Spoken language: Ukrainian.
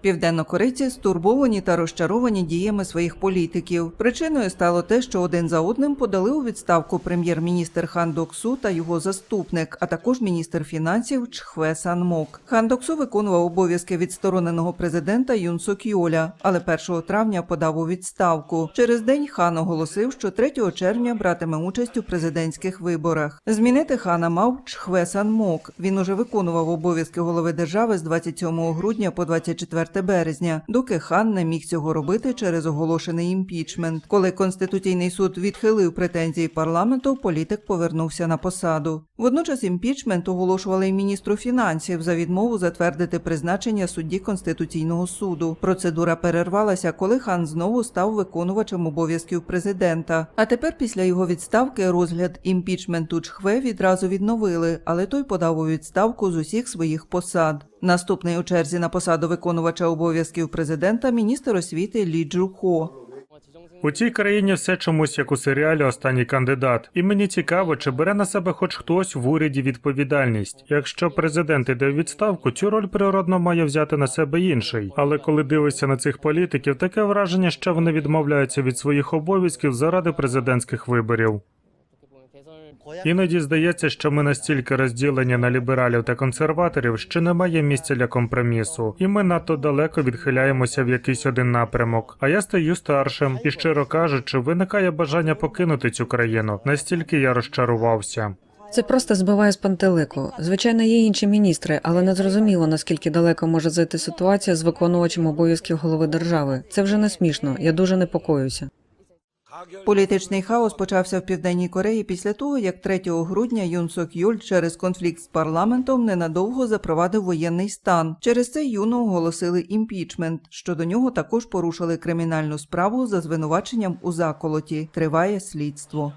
Південнокорейці стурбовані та розчаровані діями своїх політиків. Причиною стало те, що один за одним подали у відставку прем'єр-міністр Хан Доксу та його заступник, а також міністр фінансів Чхве Санмок. Хан Доксу виконував обов'язки відстороненого президента Юн Сокйоля, але 1 травня подав у відставку. Через день хан оголосив, що 3 червня братиме участь у президентських виборах. Змінити хана мав Чхве Санмок. Він уже виконував обов'язки голови держави з 27 грудня по 24 березня, доки хан не міг цього робити через оголошений імпічмент. Коли конституційний суд відхилив претензії парламенту, політик повернувся на посаду. Водночас імпічмент оголошували й міністру фінансів за відмову затвердити призначення судді конституційного суду. Процедура перервалася, коли хан знову став виконувачем обов'язків президента. А тепер, після його відставки, розгляд імпічменту Чхве відразу відновили, але той подав у відставку з усіх своїх посад. Наступний у черзі на посаду виконувача обов'язків президента міністр освіти Лі Джу-хо. У цій країні все чомусь як у серіалі Останній кандидат. І мені цікаво, чи бере на себе хоч хтось в уряді відповідальність. Якщо президент іде в відставку, цю роль природно має взяти на себе інший. Але коли дивишся на цих політиків, таке враження, що вони відмовляються від своїх обов'язків заради президентських виборів. Іноді здається, що ми настільки розділені на лібералів та консерваторів, що немає місця для компромісу, і ми надто далеко відхиляємося в якийсь один напрямок. А я стаю старшим, і щиро кажучи, виникає бажання покинути цю країну. Настільки я розчарувався. Це просто збиває з пантелику. Звичайно, є інші міністри, але не зрозуміло, наскільки далеко може зайти ситуація з виконувачем обов'язків голови держави. Це вже не смішно. Я дуже непокоюся. Політичний хаос почався в південній Кореї після того, як 3 грудня Юн Сок Юль через конфлікт з парламентом ненадовго запровадив воєнний стан. Через це юну оголосили імпічмент. Щодо нього також порушили кримінальну справу за звинуваченням у заколоті. Триває слідство.